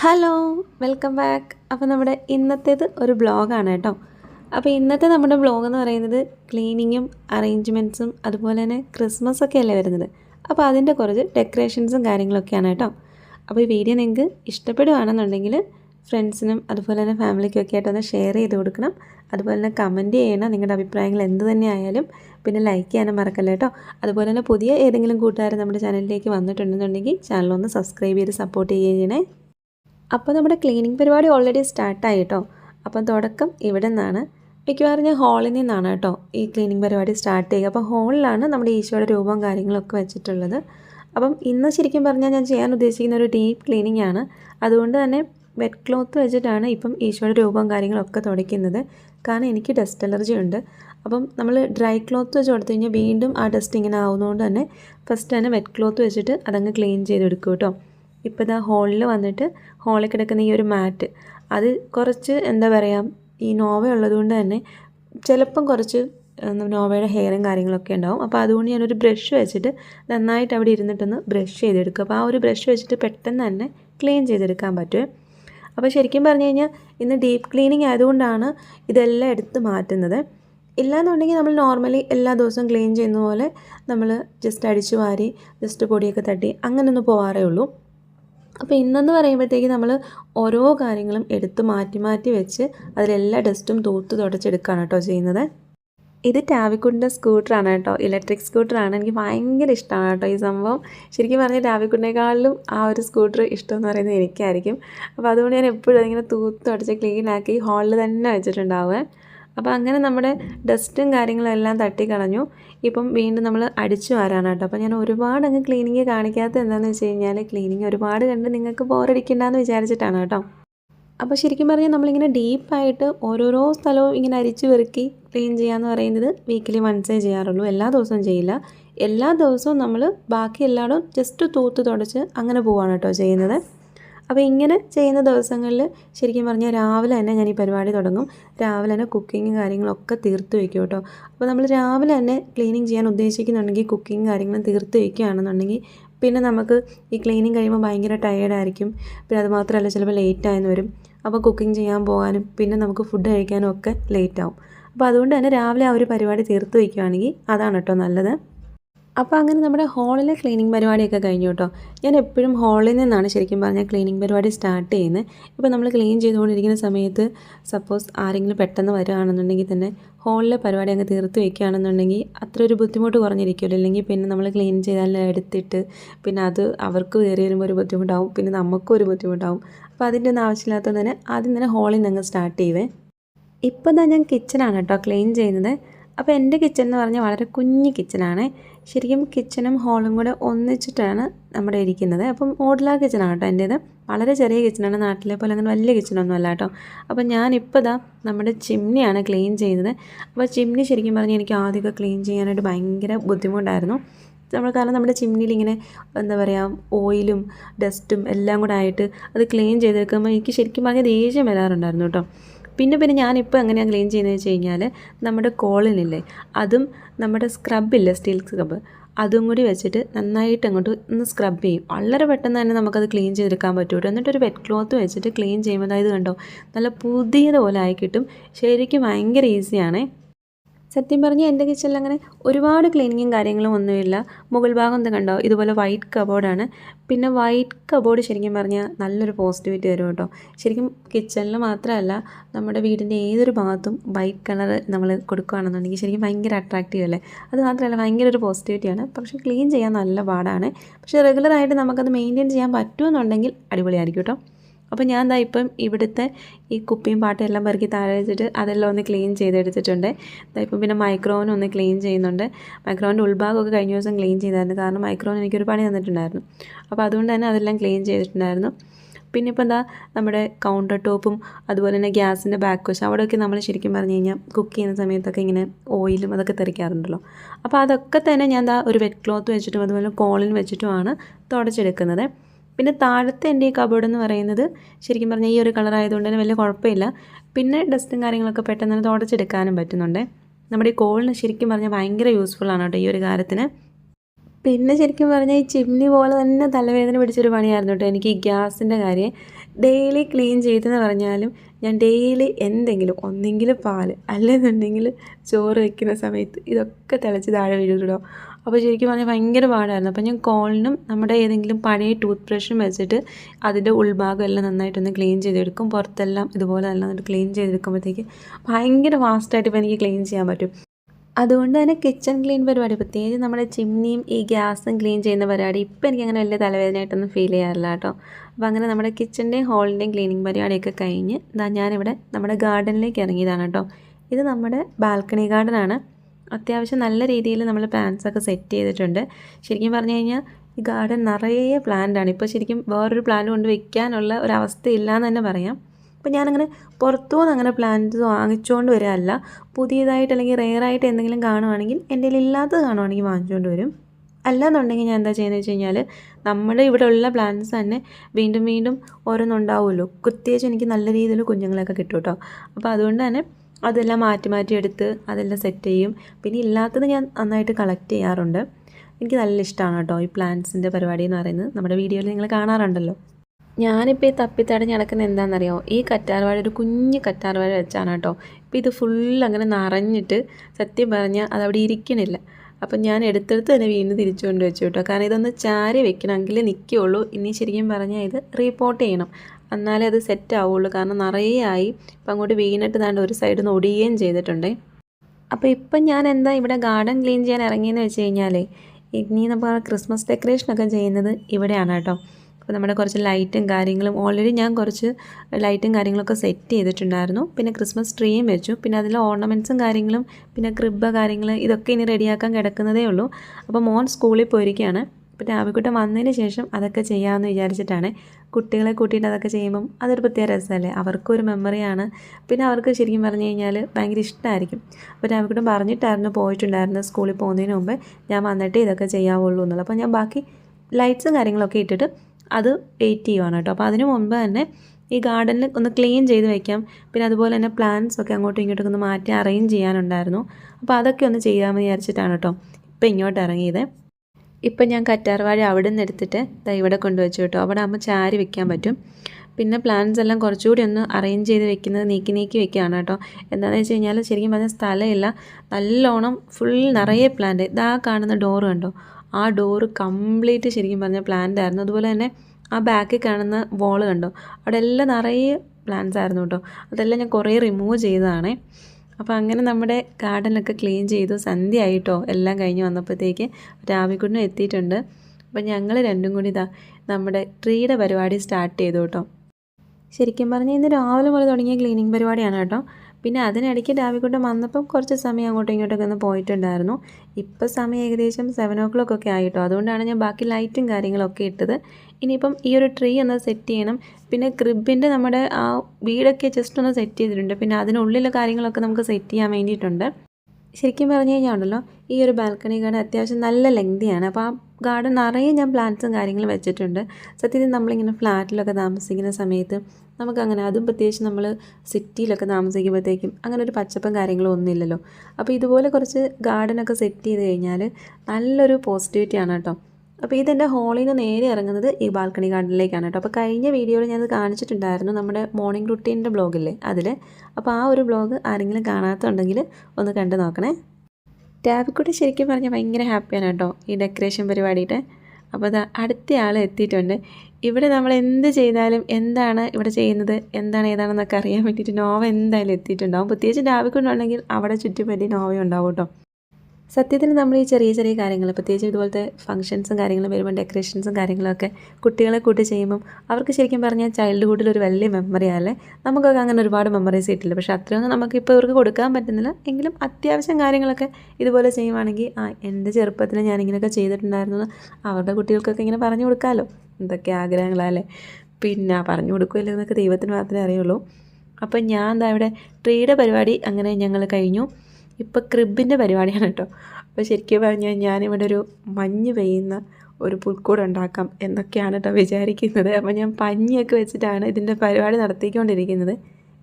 Hello welcome back. അപ്പോൾ നമ്മുടെ ഇന്നത്തേത് ഒരു ബ്ലോഗാണ് കേട്ടോ. അപ്പോൾ ഇന്നത്തെ നമ്മുടെ ബ്ലോഗ് എന്ന് പറയുന്നത് ക്ലീനിങ്ങും അറേഞ്ച്മെന്റ്സും അതുപോലെ തന്നെ ക്രിസ്മസ് ഒക്കെ അല്ലേ വരുന്നത്. അപ്പോൾ അതിന്റെ കുറച്ച് ഡെക്കറേഷൻസും കാര്യങ്ങളൊക്കെയാണ് കേട്ടോ. അപ്പോൾ ഈ വീഡിയോ നിങ്ങൾക്ക് ഇഷ്ടപ്പെടുകയാണെന്നുണ്ടെങ്കിൽ ഫ്രണ്ട്സിനും അതുപോലെ തന്നെ ഫാമിലിക്കും ഒക്കെ ആയിട്ട് ഒന്ന് ഷെയർ ചെയ്ത് കൊടുക്കണം. അതുപോലെ തന്നെ കമന്റ് ചെയ്യണം നിങ്ങളുടെ അഭിപ്രായങ്ങൾ എന്ത് തന്നെ ആയാലും. പിന്നെ ലൈക്ക് ചെയ്യാനും മറക്കല്ല കേട്ടോ. അതുപോലെ തന്നെ പുതിയ ഏതെങ്കിലും കൂട്ടുകാർ നമ്മുടെ ചാനലിലേക്ക് വന്നിട്ടുണ്ടെന്നുണ്ടെങ്കിൽ ചാനലൊന്ന് സബ്സ്ക്രൈബ് ചെയ്ത് സപ്പോർട്ട് ചെയ്യണേ അപ്പോൾ നമ്മുടെ ക്ലീനിങ് പരിപാടി ഓൾറെഡി സ്റ്റാർട്ടായി കേട്ടോ അപ്പം തുടക്കം ഇവിടെ നിന്നാണ്. മിക്കവാറും ഞാൻ ഹാളിൽ നിന്നാണ് കേട്ടോ ഈ ക്ലീനിങ് പരിപാടി സ്റ്റാർട്ട് ചെയ്യുക. അപ്പോൾ ഹാളിലാണ് നമ്മുടെ ഈശോയുടെ രൂപവും കാര്യങ്ങളൊക്കെ വെച്ചിട്ടുള്ളത്. അപ്പം ഇന്ന് ശരിക്കും പറഞ്ഞാൽ ഞാൻ ചെയ്യാൻ ഉദ്ദേശിക്കുന്ന ഒരു ഡീപ്പ് ക്ലീനിങ് ആണ്. അതുകൊണ്ട് തന്നെ വെറ്റ് ക്ലോത്ത് വെച്ചിട്ടാണ് ഇപ്പം ഈശോയുടെ രൂപവും കാര്യങ്ങളൊക്കെ തുടയ്ക്കുന്നത്. കാരണം എനിക്ക് ഡസ്റ്റ് അലർജി ഉണ്ട്. അപ്പം നമ്മൾ ഡ്രൈ ക്ലോത്ത് വെച്ച് കൊടുത്തു കഴിഞ്ഞാൽ വീണ്ടും ആ ഡസ്റ്റ് ഇങ്ങനെ ആവുന്നതുകൊണ്ട് തന്നെ ഫസ്റ്റ് തന്നെ വെറ്റ് ക്ലോത്ത് വെച്ചിട്ട് അതങ്ങ് ക്ലീൻ ചെയ്തെടുക്കും കേട്ടോ ഇപ്പോൾ ഇതാ ഹോളിൽ വന്നിട്ട് ഹോളിൽ കിടക്കുന്ന ഈ ഒരു മാറ്റ് അത് കുറച്ച് എന്താ പറയുക ഈ നോവ ഉള്ളതുകൊണ്ട് തന്നെ ചിലപ്പം കുറച്ച് നോവയുടെ ഹെയറും കാര്യങ്ങളൊക്കെ ഉണ്ടാവും. അപ്പോൾ അതുകൊണ്ട് ഞാനൊരു ബ്രഷ് വെച്ചിട്ട് നന്നായിട്ട് അവിടെ ഇരുന്നിട്ടൊന്ന് ബ്രഷ് ചെയ്തെടുക്കും. അപ്പോൾ ആ ഒരു ബ്രഷ് വെച്ചിട്ട് പെട്ടെന്ന് തന്നെ ക്ലീൻ ചെയ്തെടുക്കാൻ പറ്റും. അപ്പോൾ ശരിക്കും പറഞ്ഞു കഴിഞ്ഞാൽ ഇന്ന് ഡീപ്പ് ക്ലീനിങ് ആയതുകൊണ്ടാണ് ഇതെല്ലാം എടുത്ത് മാറ്റുന്നത്. ഇല്ലാന്നുണ്ടെങ്കിൽ നമ്മൾ നോർമലി എല്ലാ ദിവസവും ക്ലീൻ ചെയ്യുന്ന പോലെ നമ്മൾ ജസ്റ്റ് അടിച്ചു വാരി ജസ്റ്റ് പൊടിയൊക്കെ തട്ടി അങ്ങനെ ഒന്ന് പോകാറേ ഉള്ളൂ. അപ്പോൾ ഇന്നെന്ന് പറയുമ്പോഴത്തേക്ക് നമ്മൾ ഓരോ കാര്യങ്ങളും എടുത്ത് മാറ്റി മാറ്റി വെച്ച് അതിലെല്ലാ ഡസ്റ്റും തൂത്ത് തുടച്ചെടുക്കുകയാണ് കേട്ടോ ചെയ്യുന്നത്. ഇത് ടാവിക്കുണ്ടിന്റെ സ്കൂട്ടറാണ് കേട്ടോ. ഇലക്ട്രിക് സ്കൂട്ടറാണ്. എനിക്ക് ഭയങ്കര ഇഷ്ടമാണ് കേട്ടോ ഈ സംഭവം. ശരിക്കും പറഞ്ഞാൽ ടാവിക്കുണ്ടിനേക്കാളിലും ആ ഒരു സ്കൂട്ടർ ഇഷ്ടം എന്ന് പറയുന്നത് എനിക്കായിരിക്കും. അപ്പോൾ അതുകൊണ്ട് ഞാൻ എപ്പോഴും അതിങ്ങനെ തൂത്ത് തുടച്ച് ക്ലീനാക്കി ഹാളിൽ തന്നെ വെച്ചിട്ടുണ്ടാവുക. അപ്പോൾ അങ്ങനെ നമ്മുടെ ഡസ്റ്റും കാര്യങ്ങളെല്ലാം തട്ടി തട്ടിക്കളഞ്ഞു. ഇപ്പം വീണ്ടും നമ്മൾ അടിച്ചു വാരാണ് കേട്ടോ. അപ്പോൾ ഞാൻ ഒരുപാട് അങ്ങ് ക്ലീനിങ് കാണിക്കാത്ത എന്താണെന്ന് വെച്ച് കഴിഞ്ഞാൽ ക്ലീനിങ് ഒരുപാട് കണ്ട് നിങ്ങൾക്ക് ബോറടിക്കണ്ടെന്ന് വിചാരിച്ചിട്ടാണ് കേട്ടോ. അപ്പോൾ ശരിക്കും പറഞ്ഞാൽ നമ്മളിങ്ങനെ ഡീപ്പായിട്ട് ഓരോരോ സ്ഥലവും ഇങ്ങനെ അരിച്ചു വെറുക്കി ക്ലീൻ ചെയ്യാന്ന് പറയുന്നത് വീക്കിലി വൺസേ ചെയ്യാറുള്ളൂ. എല്ലാ ദിവസവും ചെയ്യില്ല. എല്ലാ ദിവസവും നമ്മൾ ബാക്കി എല്ലായിടും ജസ്റ്റ് തൂത്ത് തുടച്ച് അങ്ങനെ പോവാണ് കേട്ടോ ചെയ്യുന്നത്. അപ്പോൾ ഇങ്ങനെ ചെയ്യുന്ന ദിവസങ്ങളിൽ ശരിക്കും പറഞ്ഞാൽ രാവിലെ തന്നെ ഞാൻ ഈ പരിപാടി തുടങ്ങും. രാവിലെ തന്നെ കുക്കിങ് കാര്യങ്ങളൊക്കെ തീർത്ത് വയ്ക്കും കേട്ടോ. അപ്പോൾ നമ്മൾ രാവിലെ തന്നെ ക്ലീനിങ് ചെയ്യാൻ ഉദ്ദേശിക്കുന്നുണ്ടെങ്കിൽ കുക്കിങ് കാര്യങ്ങളും തീർത്ത് വയ്ക്കുകയാണെന്നുണ്ടെങ്കിൽ പിന്നെ നമുക്ക് ഈ ക്ലീനിങ് കഴിയുമ്പോൾ ഭയങ്കര ടയേർഡായിരിക്കും പിന്നെ അത് മാത്രമല്ല ചിലപ്പോൾ ലേറ്റ് ആയെന്ന് വരും. അപ്പോൾ കുക്കിംഗ് ചെയ്യാൻ പോകാനും പിന്നെ നമുക്ക് ഫുഡ് കഴിക്കാനും ഒക്കെ ലേറ്റ് ആവും. അപ്പോൾ അതുകൊണ്ട് തന്നെ രാവിലെ ആ ഒരു പരിപാടി തീർത്ത് വയ്ക്കുകയാണെങ്കിൽ അതാണ് കേട്ടോ നല്ലത്. അപ്പോൾ അങ്ങനെ നമ്മുടെ ഹാളിലെ ക്ലീനിങ് പരിപാടിയൊക്കെ കഴിഞ്ഞു കേട്ടോ. ഞാൻ എപ്പോഴും ഹാളിൽ നിന്നാണ് ശരിക്കും പറഞ്ഞാൽ ക്ലീനിങ് പരിപാടി സ്റ്റാർട്ട് ചെയ്യുന്നത്. ഇപ്പോൾ നമ്മൾ ക്ലീൻ ചെയ്തുകൊണ്ടിരിക്കുന്ന സമയത്ത് സപ്പോസ് ആരെങ്കിലും പെട്ടെന്ന് വരികയാണെന്നുണ്ടെങ്കിൽ തന്നെ ഹാളിലെ പരിപാടി അങ്ങ് തീർത്ത് വയ്ക്കുകയാണെന്നുണ്ടെങ്കിൽ അത്ര ഒരു ബുദ്ധിമുട്ട് കുറഞ്ഞിരിക്കുമല്ലോ. അല്ലെങ്കിൽ പിന്നെ നമ്മൾ ക്ലീൻ ചെയ്താൽ എടുത്തിട്ട് പിന്നെ അത് അവർക്ക് കയറി വരുമ്പോൾ ഒരു ബുദ്ധിമുട്ടാവും. പിന്നെ നമുക്കും ഒരു ബുദ്ധിമുട്ടാവും. അപ്പോൾ അതിന്റെ ഒന്നും ആവശ്യമില്ലാത്തതുകൊണ്ട് തന്നെ ആദ്യം തന്നെ ഹാളിൽ നിന്ന് സ്റ്റാർട്ട് ചെയ്യുവേ. ഇപ്പോൾ തന്നെ ഞാൻ കിച്ചണാണ് കേട്ടോ ക്ലീൻ ചെയ്യുന്നത്. അപ്പോൾ എന്റെ കിച്ചൺ എന്ന് പറഞ്ഞാൽ വളരെ കുഞ്ഞ് കിച്ചണാണ് ശരിക്കും കിച്ചണും ഹോളും കൂടെ ഒന്നിച്ചിട്ടാണ് നമ്മുടെ ഇരിക്കുന്നത്. അപ്പം മോഡുലാർ കിച്ചണാണ് കേട്ടോ എന്റേത്. വളരെ ചെറിയ കിച്ചണാണ് നാട്ടിലെ പോലെ അങ്ങനെ വലിയ കിച്ചണൊന്നും അല്ല കേട്ടോ. അപ്പോൾ ഞാനിപ്പോൾ ഇതാ നമ്മുടെ ചിമ്നിയാണ് ക്ലീൻ ചെയ്യുന്നത്. അപ്പോൾ ചിമ്നി ശരിക്കും പറഞ്ഞാൽ എനിക്ക് ആദ്യമൊക്കെ ക്ലീൻ ചെയ്യാനായിട്ട് ഭയങ്കര ബുദ്ധിമുട്ടായിരുന്നു. നമ്മൾ കാരണം നമ്മുടെ ചിമ്നിയിൽ ഇങ്ങനെ എന്താ പറയുക ഓയിലും ഡസ്റ്റും എല്ലാം കൂടെ ആയിട്ട് അത് ക്ലീൻ ചെയ്തെടുക്കുമ്പോൾ എനിക്ക് ശരിക്കും ഭയങ്കര ദേഷ്യം വരാറുണ്ടായിരുന്നു കേട്ടോ. പിന്നെ പിന്നെ ഞാനിപ്പോൾ എങ്ങനെയാണ് ക്ലീൻ ചെയ്യുന്നത് വെച്ച് കഴിഞ്ഞാൽ നമ്മുടെ കോളിനില്ലേ അതും നമ്മുടെ സ്ക്രബില്ലേ സ്റ്റീൽ സ്ക്രബ് അതും കൂടി വെച്ചിട്ട് നന്നായിട്ട് അങ്ങോട്ട് ഒന്ന് സ്ക്രബ് ചെയ്യും. വളരെ പെട്ടെന്ന് തന്നെ നമുക്കത് ക്ലീൻ ചെയ്തെടുക്കാൻ പറ്റും കേട്ടോ എന്നിട്ടൊരു വെറ്റ് ക്ലോത്ത് വെച്ചിട്ട് ക്ലീൻ ചെയ്യുമ്പോൾ അതായത് കണ്ടോ നല്ല പുതിയതുപോലെ ആയി കിട്ടും. ശരിക്കും ഭയങ്കര ഈസിയാണേ സത്യം പറഞ്ഞാൽ എന്റെ കിച്ചണിൽ അങ്ങനെ ഒരുപാട് ക്ലീനിങ്ങും കാര്യങ്ങളും ഒന്നുമില്ല. മുകൾ ഭാഗം എന്താ കണ്ടോ? ഇതുപോലെ വൈറ്റ് കബോർഡാണ് പിന്നെ വൈറ്റ് കബോർഡ് ശരിക്കും പറഞ്ഞാൽ നല്ലൊരു പോസിറ്റിവിറ്റി തരും കേട്ടോ. ശരിക്കും കിച്ചണിൽ മാത്രമല്ല നമ്മുടെ വീടിന്റെ ഏതൊരു ഭാഗത്തും വൈറ്റ് കളർ നമ്മൾ കൊടുക്കുകയാണെന്നുണ്ടെങ്കിൽ ശരിക്കും ഭയങ്കര അട്രാക്റ്റീവ് അല്ലേ? അത് മാത്രമല്ല ഭയങ്കര ഒരു പോസിറ്റിവിറ്റിയാണ് പക്ഷേ ക്ലീൻ ചെയ്യാൻ നല്ല പാടാണ്. പക്ഷേ റെഗുലറായിട്ട് നമുക്കത് മെയിന്റെയിൻ ചെയ്യാൻ പറ്റുമെന്നുണ്ടെങ്കിൽ അടിപൊളിയായിരിക്കും കേട്ടോ. അപ്പോൾ ഞാൻ എന്താ ഇപ്പം ഇവിടുത്തെ ഈ കുപ്പിയും പാട്ടും എല്ലാം പെറുക്കി താഴെ വെച്ചിട്ട് അതെല്ലാം ഒന്ന് ക്ലീൻ ചെയ്തെടുത്തിട്ടുണ്ട്. ഇപ്പം പിന്നെ മൈക്രോവൻ ഒന്ന് ക്ലീൻ ചെയ്യുന്നുണ്ട്. മൈക്രോവന്റെ ഉൾഭാഗമൊക്കെ കഴിഞ്ഞ ദിവസം ക്ലീൻ ചെയ്തായിരുന്നു. കാരണം മൈക്രോവൻ എനിക്കൊരു പണി തന്നിട്ടുണ്ടായിരുന്നു. അപ്പോൾ അതുകൊണ്ട് തന്നെ അതെല്ലാം ക്ലീൻ ചെയ്തിട്ടുണ്ടായിരുന്നു. പിന്നെ ഇപ്പോൾ എന്താ നമ്മുടെ കൗണ്ടർ ടോപ്പും അതുപോലെ തന്നെ ഗ്യാസിന്റെ ബാക്ക് വശം അവിടെയൊക്കെ നമ്മൾ ശരിക്കും പറഞ്ഞു കഴിഞ്ഞാൽ കുക്ക് ചെയ്യുന്ന സമയത്തൊക്കെ ഇങ്ങനെ ഓയിലും അതൊക്കെ തെറിക്കാറുണ്ടല്ലോ. അപ്പോൾ അതൊക്കെ തന്നെ ഞാൻ എന്താ ഒരു വെറ്റ് ക്ലോത്ത് വെച്ചിട്ടും അതുപോലെ കോളിൻ വെച്ചിട്ടുമാണ് തുടച്ചെടുക്കുന്നത്. പിന്നെ താഴത്തെ എന്റെ ഈ കബോർഡ് എന്ന് പറയുന്നത് ശരിക്കും പറഞ്ഞാൽ ഈ ഒരു കളർ ആയതുകൊണ്ട് തന്നെ വലിയ കുഴപ്പമില്ല. പിന്നെ ഡസ്റ്റും കാര്യങ്ങളൊക്കെ പെട്ടെന്ന് തന്നെ തുടച്ചെടുക്കാനും പറ്റുന്നുണ്ട്. നമ്മുടെ ഈ കോളിന് ശരിക്കും പറഞ്ഞാൽ ഭയങ്കര യൂസ്ഫുൾ ആണ് കേട്ടോ ഈ ഒരു കാര്യത്തിന്. പിന്നെ ശരിക്കും പറഞ്ഞാൽ ഈ ചിമ്നി പോലെ തന്നെ തലവേദന പിടിച്ചൊരു പണിയായിരുന്നു കേട്ടോ എനിക്ക് ഈ ഗ്യാസിന്റെ കാര്യം. ഡെയിലി ക്ലീൻ ചെയ്തെന്ന് പറഞ്ഞാലും ഞാൻ ഡെയിലി എന്തെങ്കിലും ഒന്നെങ്കിലും പാൽ അല്ലെന്നുണ്ടെങ്കിൽ ചോറ് വയ്ക്കുന്ന സമയത്ത് ഇതൊക്കെ തിളച്ച് താഴെ വീഴുള്ളൂ അപ്പോൾ ശരിക്കും പറഞ്ഞാൽ ഭയങ്കര പാടായിരുന്നു. അപ്പോൾ ഞാൻ കോളിനും നമ്മുടെ ഏതെങ്കിലും പഴയ ടൂത്ത് ബ്രഷും വെച്ചിട്ട് അതിന്റെ ഉൾഭാഗം എല്ലാം നന്നായിട്ടൊന്ന് ക്ലീൻ ചെയ്തെടുക്കും. പുറത്തെല്ലാം ഇതുപോലെ നന്നായിട്ട് ക്ലീൻ ചെയ്തെടുക്കുമ്പോഴത്തേക്ക് ഭയങ്കര ഫാസ്റ്റായിട്ട് ഇപ്പോൾ എനിക്ക് ക്ലീൻ ചെയ്യാൻ പറ്റും. അതുകൊണ്ട് തന്നെ കിച്ചൺ ക്ലീൻ പരിപാടി പ്രത്യേകിച്ച് നമ്മുടെ ചിമ്മിനിയും ഈ ഗ്യാസും ക്ലീൻ ചെയ്യുന്ന പരിപാടി ഇപ്പോൾ എനിക്ക് അങ്ങനെ വലിയ തലവേദനയായിട്ടൊന്നും ഫീൽ ചെയ്യാറില്ല കേട്ടോ. അപ്പോൾ അങ്ങനെ നമ്മുടെ കിച്ചന്റെയും ഹോളിന്റെയും ക്ലീനിങ് പരിപാടിയൊക്കെ കഴിഞ്ഞ് ഞാനിവിടെ നമ്മുടെ ഗാർഡനിലേക്ക് ഇറങ്ങിയതാണ് കേട്ടോ. ഇത് നമ്മുടെ ബാൽക്കണി ഗാർഡനാണ് അത്യാവശ്യം നല്ല രീതിയിൽ നമ്മൾ പ്ലാന്റ്സൊക്കെ സെറ്റ് ചെയ്തിട്ടുണ്ട്. ശരിക്കും പറഞ്ഞു കഴിഞ്ഞാൽ ഈ ഗാർഡൻ നിറയെ പ്ലാന്റാണ് ഇപ്പോൾ ശരിക്കും വേറൊരു പ്ലാന്റ് കൊണ്ട് വെക്കാനുള്ള ഒരു അവസ്ഥയില്ല എന്ന് തന്നെ പറയാം. അപ്പോൾ ഞാനങ്ങനെ പുറത്തുനിന്ന് അങ്ങനെ പ്ലാന്റ്സ് വാങ്ങിച്ചുകൊണ്ട് വരാറില്ല. പുതിയതായിട്ട് അല്ലെങ്കിൽ റെയറായിട്ട് എന്തെങ്കിലും കാണുവാണെങ്കിൽ എന്റെ ഇല്ലാത്തത് കാണുവാണെങ്കിൽ വാങ്ങിച്ചുകൊണ്ട് വരും. അല്ലാന്നുണ്ടെങ്കിൽ ഞാൻ എന്താ ചെയ്യുന്നത് വെച്ച് കഴിഞ്ഞാൽ നമ്മുടെ ഇവിടെ ഉള്ള പ്ലാന്റ്സ് തന്നെ വീണ്ടും വീണ്ടും ഓരോന്നുണ്ടാവുമല്ലോ പ്രത്യേകിച്ച് എനിക്ക് നല്ല രീതിയിൽ കുഞ്ഞുങ്ങളൊക്കെ കിട്ടും കേട്ടോ. അപ്പോൾ അതുകൊണ്ട് തന്നെ അതെല്ലാം മാറ്റി മാറ്റി എടുത്ത് അതെല്ലാം സെറ്റ് ചെയ്യും. പിന്നെ ഇല്ലാത്തത് ഞാൻ നന്നായിട്ട് കളക്ട് ചെയ്യാറുണ്ട്. എനിക്ക് നല്ല ഇഷ്ടമാണ് കേട്ടോ ഈ പ്ലാന്റ്സിന്റെ പരിപാടി എന്ന് പറയുന്നത്. നമ്മുടെ വീഡിയോയിൽ നിങ്ങൾ കാണാറുണ്ടല്ലോ. ഞാനിപ്പോൾ ഈ തപ്പിത്തടഞ്ഞ് നടക്കുന്ന എന്താണെന്നറിയോ? ഈ കറ്റാർവാഴ ഒരു കുഞ്ഞ് കറ്റാർവാഴ വെച്ചാണ് കേട്ടോ ഇപ്പോൾ ഇത് ഫുൾ അങ്ങനെ നിറഞ്ഞിട്ട് സത്യം പറഞ്ഞാൽ അതവിടെ ഇരിക്കണില്ല. അപ്പം ഞാൻ എടുത്തെടുത്ത് തന്നെ വീണ്ടും തിരിച്ചു കൊണ്ട് വെച്ചു കേട്ടോ കാരണം ഇതൊന്ന് ചാരി വെക്കണമെങ്കിൽ നിൽക്കുകയുള്ളൂ. ഇനി ശരിക്കും പറഞ്ഞാൽ ഇത് റീപോർട്ട് ചെയ്യണം. എന്നാലേ അത് സെറ്റ് ആവുള്ളൂ. കാരണം നിറയെ ആയി. ഇപ്പം അങ്ങോട്ട് വീണിട്ട് താണ്ട് ഒരു സൈഡിൽ നിന്ന് ഒടിയുകയും ചെയ്തിട്ടുണ്ട്. അപ്പോൾ ഇപ്പം ഞാൻ എന്താ ഇവിടെ ഗാർഡൻ ക്ലീൻ ചെയ്യാൻ ഇറങ്ങിയെന്ന് വെച്ച് കഴിഞ്ഞാൽ ഇനി നമ്മൾ ക്രിസ്മസ് ഡെക്കറേഷനൊക്കെ ചെയ്യുന്നത് ഇവിടെയാണ് കേട്ടോ. അപ്പോൾ നമ്മുടെ കുറച്ച് ലൈറ്റും കാര്യങ്ങളും ഓൾറെഡി ഞാൻ കുറച്ച് ലൈറ്റും കാര്യങ്ങളൊക്കെ സെറ്റ് ചെയ്തിട്ടുണ്ടായിരുന്നു. പിന്നെ ക്രിസ്മസ് ട്രീയും വെച്ചു. പിന്നെ അതിൽ ഓർണമെന്റ്സും കാര്യങ്ങളും പിന്നെ ക്രിബ് കാര്യങ്ങൾ ഇതൊക്കെ ഇനി റെഡിയാക്കാൻ കിടക്കുന്നതേ ഉള്ളൂ. അപ്പോൾ മോൻ സ്കൂളിൽ പോയിരിക്കുകയാണ്. അപ്പോൾ രാവിലെ വന്നതിന് ശേഷം അതൊക്കെ ചെയ്യാമെന്ന് വിചാരിച്ചിട്ടാണ് കുട്ടികളെ കൂട്ടിയിട്ട് അതൊക്കെ ചെയ്യുമ്പം അതൊരു പ്രത്യേക രസമല്ലേ? അവർക്കൊരു മെമ്മറിയാണ്. പിന്നെ അവർക്ക് ശരിക്കും പറഞ്ഞു കഴിഞ്ഞാൽ ഭയങ്കര ഇഷ്ടമായിരിക്കും അപ്പോൾ രാവിലെ പറഞ്ഞിട്ടായിരുന്നു പോയിട്ടുണ്ടായിരുന്നു സ്കൂളിൽ പോകുന്നതിന് മുമ്പ്. ഞാൻ വന്നിട്ട് ഇതൊക്കെ ചെയ്യാവുള്ളൂ എന്നുള്ളത്. അപ്പോൾ ഞാൻ ബാക്കി ലൈറ്റ്സും കാര്യങ്ങളൊക്കെ ഇട്ടിട്ട് അത് വെയിറ്റ് ചെയ്യുവാണ് കേട്ടോ. അപ്പോൾ അതിന് മുമ്പ് തന്നെ ഈ ഗാർഡനിൽ ഒന്ന് ക്ലീൻ ചെയ്ത് വെക്കാം. പിന്നെ അതുപോലെ തന്നെ പ്ലാന്റ്സ് ഒക്കെ അങ്ങോട്ടും ഇങ്ങോട്ടും ഒന്ന് മാറ്റി അറേഞ്ച് ചെയ്യാനുണ്ടായിരുന്നു. അപ്പോൾ അതൊക്കെ ഒന്ന് ചെയ്യാമെന്ന് വിചാരിച്ചിട്ടാണ് കേട്ടോ ഇപ്പം ഇങ്ങോട്ട് ഇറങ്ങിയത്. ഇപ്പം ഞാൻ കറ്റാർവാഴ അവിടെ നിന്ന് എടുത്തിട്ട് ഇവിടെ കൊണ്ടുവച്ചു കേട്ടോ. അവിടെ ആകുമ്പോൾ ചാരി വെക്കാൻ പറ്റും. പിന്നെ പ്ലാന്റ്സ് എല്ലാം കുറച്ചുകൂടി ഒന്ന് അറേഞ്ച് ചെയ്ത് വെക്കുന്നത് നീക്കി നീക്കി വെക്കുകയാണ് കേട്ടോ. എന്താണെന്ന് വെച്ച് കഴിഞ്ഞാൽ ശരിക്കും പറഞ്ഞാൽ സ്ഥലമില്ല. നല്ലോണം ഫുൾ നിറയെ പ്ലാന്റ് ഇതാ കാണുന്ന ഡോറ് കണ്ടോ? ആ ഡോറ് കംപ്ലീറ്റ് ശരിക്കും പറഞ്ഞാൽ പ്ലാന്റ് ആയിരുന്നു. അതുപോലെ തന്നെ ആ ബാക്കിൽ കാണുന്ന വോൾ കണ്ടോ? അവിടെ എല്ലാം നിറയെ പ്ലാന്റ്സ് ആയിരുന്നു കേട്ടോ. അതെല്ലാം ഞാൻ കുറേ റിമൂവ് ചെയ്തതാണേ. അപ്പോൾ അങ്ങനെ നമ്മുടെ ഗാർഡനൊക്കെ ക്ലീൻ ചെയ്തു. സന്ധ്യയായിട്ടോ എല്ലാം കഴിഞ്ഞ് വന്നപ്പോഴത്തേക്ക് രാവിക്കുണ്ണും എത്തിയിട്ടുണ്ട്. അപ്പോൾ ഞങ്ങൾ രണ്ടും കൂടി ഇതാ നമ്മുടെ ട്രീയുടെ പരിപാടി സ്റ്റാർട്ട് ചെയ്തു കേട്ടോ. ശരിക്കും പറഞ്ഞാൽ ഇന്ന് രാവിലെ മുതൽ തുടങ്ങിയ ക്ലീനിങ് പരിപാടിയാണ് കേട്ടോ. പിന്നെ അതിനിടയ്ക്ക് രാവിലെ വന്നപ്പം കുറച്ച് സമയം അങ്ങോട്ടും ഇങ്ങോട്ടൊക്കെ ഒന്ന് പോയിട്ടുണ്ടായിരുന്നു. ഇപ്പോൾ സമയം ഏകദേശം സെവൻ ഓ ക്ലോക്ക് ഒക്കെ ആയിട്ടോ. അതുകൊണ്ടാണ് ഞാൻ ബാക്കി ലൈറ്റും കാര്യങ്ങളൊക്കെ ഇട്ടത്. ഇനിയിപ്പം ഈ ഒരു ട്രീ ഒന്ന് സെറ്റ് ചെയ്യണം. പിന്നെ ക്രിബിന്റെ നമ്മുടെ ആ വീടൊക്കെ ജസ്റ്റ് ഒന്ന് സെറ്റ് ചെയ്തിട്ടുണ്ട്. പിന്നെ അതിനുള്ളിലെ കാര്യങ്ങളൊക്കെ നമുക്ക് സെറ്റ് ചെയ്യാൻ വേണ്ടിയിട്ടുണ്ട്. ശരിക്കും പറഞ്ഞു കഴിഞ്ഞാൽ ഉണ്ടല്ലോ ഈ ഒരു ബാൽക്കണി ഗാർഡൻ അത്യാവശ്യം നല്ല ലെങ്തിയാണ് അപ്പോൾ ആ ഗാർഡൻ നിറയെ ഞാൻ പ്ലാന്റ്സും കാര്യങ്ങളും വെച്ചിട്ടുണ്ട്. സത്യത്തിൽ നമ്മളിങ്ങനെ ഫ്ലാറ്റിലൊക്കെ താമസിക്കുന്ന സമയത്ത് നമുക്കങ്ങനെ അതും പ്രത്യേകിച്ച് നമ്മൾ സിറ്റിയിലൊക്കെ താമസിക്കുമ്പോഴത്തേക്കും അങ്ങനെ ഒരു പച്ചപ്പും കാര്യങ്ങളും ഒന്നുമില്ലല്ലോ. അപ്പോൾ ഇതുപോലെ കുറച്ച് ഗാർഡനൊക്കെ സെറ്റ് ചെയ്ത് കഴിഞ്ഞാൽ നല്ലൊരു പോസിറ്റിവിറ്റിയാണ് കേട്ടോ. അപ്പോൾ ഇതെന്റെ ഹോളിൽ നിന്ന് നേരെ ഇറങ്ങുന്നത് ഈ ബാൽക്കണി ഗാർഡനിലേക്കാണ് കേട്ടോ. അപ്പോൾ കഴിഞ്ഞ വീഡിയോയിൽ ഞാനത് കാണിച്ചിട്ടുണ്ടായിരുന്നു നമ്മുടെ മോർണിംഗ് റുട്ടീന്റെ ബ്ലോഗില്ലേ അതിൽ അപ്പോൾ ആ ഒരു ബ്ലോഗ് ആരെങ്കിലും കാണാത്തുണ്ടെങ്കിൽ ഒന്ന് കണ്ടു നോക്കണേ. ടാബിക്കുട്ടി ശരിക്കും പറഞ്ഞാൽ ഭയങ്കര ഹാപ്പിയാണ് കേട്ടോ ഈ ഡെക്കറേഷൻ പരിപാടിയിട്ട് അപ്പോൾ അത് അടുത്ത ആൾ എത്തിയിട്ടുണ്ട്. ഇവിടെ നമ്മൾ എന്ത് ചെയ്താലും എന്താണ് ഇവിടെ ചെയ്യുന്നത്? എന്താണ് ഏതാണെന്നൊക്കെ അറിയാൻ വേണ്ടിയിട്ട് നോവ എന്തായാലും എത്തിയിട്ടുണ്ടാവും പ്രത്യേകിച്ച് ഡാവിക്കൊണ്ടുണ്ടെങ്കിൽ അവിടെ ചുറ്റുപറ്റി നോവ ഉണ്ടാവും കേട്ടോ. സത്യത്തിൽ നമ്മൾ ഈ ചെറിയ ചെറിയ കാര്യങ്ങൾ പ്രത്യേകിച്ച് ഇതുപോലത്തെ ഫംഗ്ഷൻസും കാര്യങ്ങളും വരുമ്പോൾ ഡെക്കറേഷൻസും കാര്യങ്ങളൊക്കെ കുട്ടികളെ കൂട്ടി ചെയ്യുമ്പം അവർക്ക് ശരിക്കും പറഞ്ഞാൽ ചൈൽഡ്ഹുഡിൽ ഒരു വലിയ മെമ്മറിയല്ലേ നമുക്കൊക്കെ അങ്ങനെ ഒരുപാട് മെമ്മറീസ് കിട്ടില്ല. പക്ഷേ അത്രയൊന്നും നമുക്കിപ്പോൾ ഇവർക്ക് കൊടുക്കാൻ പറ്റുന്നില്ല. എങ്കിലും അത്യാവശ്യം കാര്യങ്ങളൊക്കെ ഇതുപോലെ ചെയ്യുവാണെങ്കിൽ ആ എന്റെ ചെറുപ്പത്തിൽ ഞാനിങ്ങനെയൊക്കെ ചെയ്തിട്ടുണ്ടായിരുന്നു അവരുടെ കുട്ടികൾക്കൊക്കെ ഇങ്ങനെ പറഞ്ഞു കൊടുക്കാമല്ലോ. എന്തൊക്കെ ആഗ്രഹങ്ങളല്ലേ? പിന്നെ പറഞ്ഞു കൊടുക്കുമല്ലോ എന്നൊക്കെ ദൈവത്തിന് മാത്രമേ അറിയുള്ളൂ. അപ്പം ഞാൻ എന്താ ഇവിടെ ട്രീയുടെ പരിപാടി അങ്ങനെ ഞങ്ങൾ കഴിഞ്ഞു. ഇപ്പോൾ ക്രിബിന്റെ പരിപാടിയാണ് കേട്ടോ. അപ്പോൾ ശരിക്കും പറഞ്ഞാൽ ഞാനിവിടെ ഒരു മഞ്ഞ് പെയ്യുന്ന ഒരു പുൽക്കൂട് ഉണ്ടാക്കാം എന്നൊക്കെയാണ് കേട്ടോ വിചാരിക്കുന്നത്. അപ്പോൾ ഞാൻ പഞ്ഞിയൊക്കെ വെച്ചിട്ടാണ് ഇതിന്റെ പരിപാടി നടത്തിക്കൊണ്ടിരിക്കുന്നത്.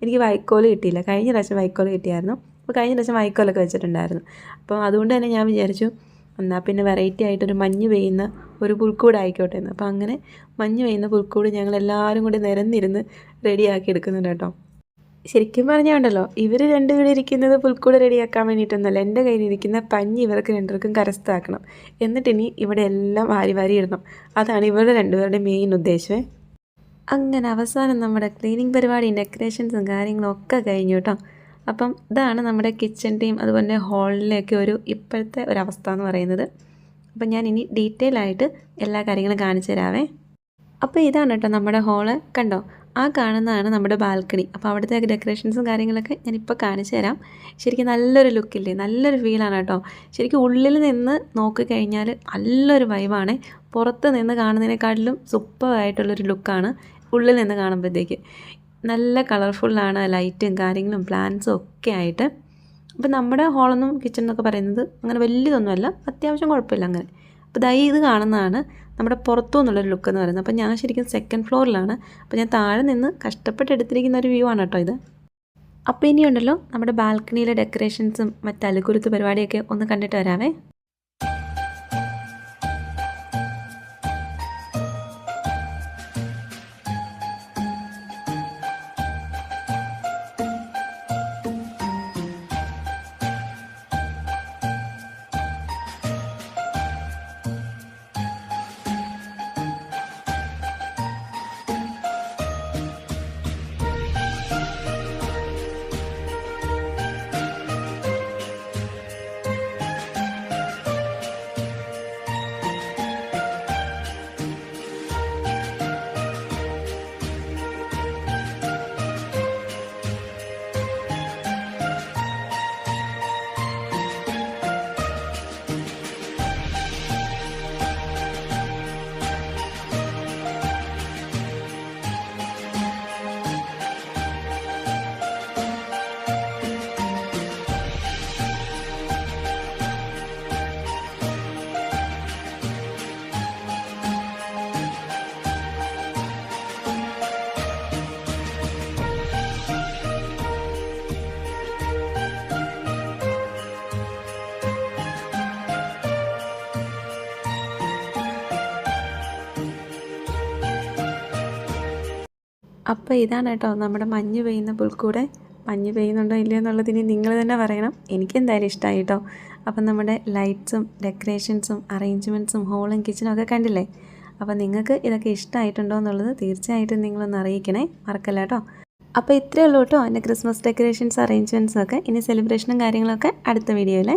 എനിക്ക് വൈക്കോൽ കിട്ടിയില്ല. കഴിഞ്ഞ പ്രാവശ്യം വൈക്കോൽ കിട്ടിയായിരുന്നു. അപ്പോൾ കഴിഞ്ഞ പ്രാവശ്യം വൈക്കോലൊക്കെ വെച്ചിട്ടുണ്ടായിരുന്നു. അപ്പോൾ അതുകൊണ്ട് തന്നെ ഞാൻ വിചാരിച്ചു എന്നാൽ പിന്നെ വെറൈറ്റി ആയിട്ടൊരു മഞ്ഞ് പെയ്യുന്ന ഒരു പുൽക്കൂട് ആയിക്കോട്ടെ എന്ന്. അപ്പോൾ അങ്ങനെ മഞ്ഞ് പെയ്യുന്ന പുൽക്കൂട് ഞങ്ങൾ എല്ലാവരും കൂടി നിരന്നിരുന്ന് റെഡിയാക്കി എടുക്കുന്നുണ്ട് കേട്ടോ. ശരിക്കും പറഞ്ഞുണ്ടല്ലോ ഇവർ രണ്ടുപേരും ഇരിക്കുന്നത് പുൽക്കൂട് റെഡിയാക്കാൻ വേണ്ടിയിട്ടൊന്നുമല്ല എന്റെ കയ്യിലിരിക്കുന്ന പഞ്ഞി ഇവർക്ക് രണ്ടുപേർക്കും കരസ്ഥാക്കണം എന്നിട്ടിനി ഇവിടെ എല്ലാം വാരി വാരി ഇടണം. അതാണ് ഇവരുടെ രണ്ടുപേരുടെ മെയിൻ ഉദ്ദേശമേ. അങ്ങനെ അവസാനം നമ്മുടെ ക്ലീനിങ് പരിപാടിയും ഡെക്കറേഷൻസും കാര്യങ്ങളും ഒക്കെ കഴിഞ്ഞു കേട്ടോ. അപ്പം ഇതാണ് നമ്മുടെ കിച്ചന്റെയും അതുപോലെ ഹാളിലെയൊക്കെ ഒരു ഇപ്പോഴത്തെ ഒരവസ്ഥ എന്ന് പറയുന്നത്. അപ്പം ഞാൻ ഇനി ഡീറ്റെയിൽ ആയിട്ട് എല്ലാ കാര്യങ്ങളും കാണിച്ചു തരാവേ. അപ്പോൾ ഇതാണ് കേട്ടോ നമ്മുടെ ഹോൾ കണ്ടോ? ആ കാണുന്നതാണ് നമ്മുടെ ബാൽക്കണി അപ്പോൾ അവിടുത്തെ ഡെക്കറേഷൻസും കാര്യങ്ങളൊക്കെ ഞാനിപ്പോൾ കാണിച്ചു തരാം. ശരിക്കും നല്ലൊരു ലുക്കില്ലേ നല്ലൊരു ഫീലാണ് കേട്ടോ. ശരിക്കും ഉള്ളിൽ നിന്ന് നോക്കിക്കഴിഞ്ഞാൽ നല്ലൊരു വൈബാണ് പുറത്ത് നിന്ന് കാണുന്നതിനെക്കാട്ടിലും സൂപ്പറായിട്ടുള്ളൊരു ലുക്കാണ് ഉള്ളിൽ നിന്ന് കാണുമ്പോഴത്തേക്ക്. നല്ല കളർഫുള്ളാണ് ലൈറ്റും കാര്യങ്ങളും പ്ലാന്റ്സും ഒക്കെ ആയിട്ട്. അപ്പോൾ നമ്മുടെ ഹോളെന്നും കിച്ചൺ എന്നൊക്കെ പറയുന്നത് അങ്ങനെ വലിയതൊന്നുമല്ല. അത്യാവശ്യം കുഴപ്പമില്ല അങ്ങനെ. അപ്പോൾ ദൈ ഇത് കാണുന്നതാണ് നമ്മുടെ പുറത്തു നിന്നുള്ളൊരു ലുക്ക് എന്ന് പറയുന്നത്. അപ്പോൾ ഞാൻ ശരിക്കും സെക്കൻഡ് ഫ്ലോറിലാണ് അപ്പോൾ ഞാൻ താഴെ നിന്ന് കഷ്ടപ്പെട്ട് എടുത്തിരിക്കുന്ന ഒരു വ്യൂ ആണ് കേട്ടോ ഇത്. അപ്പോൾ ഇനിയുണ്ടല്ലോ നമ്മുടെ ബാൽക്കണിയിലെ ഡെക്കറേഷൻസും മറ്റ് അലുകുരുത്ത് പരിപാടിയൊക്കെ ഒന്ന് കണ്ടിട്ട് വരാവേ. അപ്പോൾ ഇതാണ് കേട്ടോ നമ്മുടെ മഞ്ഞ് പെയ്യുന്ന പുൽക്കൂടെ. മഞ്ഞ് പെയ്യുന്നുണ്ടോ ഇല്ലയോ എന്നുള്ളതിന് നിങ്ങൾ തന്നെ പറയണം. എനിക്ക് എന്തായാലും ഇഷ്ടമായി കേട്ടോ. അപ്പം നമ്മുടെ ലൈറ്റ്സും ഡെക്കറേഷൻസും അറേഞ്ച്മെന്റ്സും ഹോളും കിച്ചനും ഒക്കെ കണ്ടില്ലേ? അപ്പോൾ നിങ്ങൾക്ക് ഇതൊക്കെ ഇഷ്ടമായിട്ടുണ്ടോ എന്നുള്ളത് തീർച്ചയായിട്ടും നിങ്ങളൊന്ന് അറിയിക്കണേ. മറക്കല്ല കേട്ടോ. അപ്പോൾ ഇത്രയേ ഉള്ളൂ കേട്ടോ എന്റെ ക്രിസ്മസ് ഡെക്കറേഷൻസ് അറേഞ്ച്മെന്റ്സും ഒക്കെ. ഇനി സെലിബ്രേഷനും കാര്യങ്ങളൊക്കെ അടുത്ത വീഡിയോയിൽ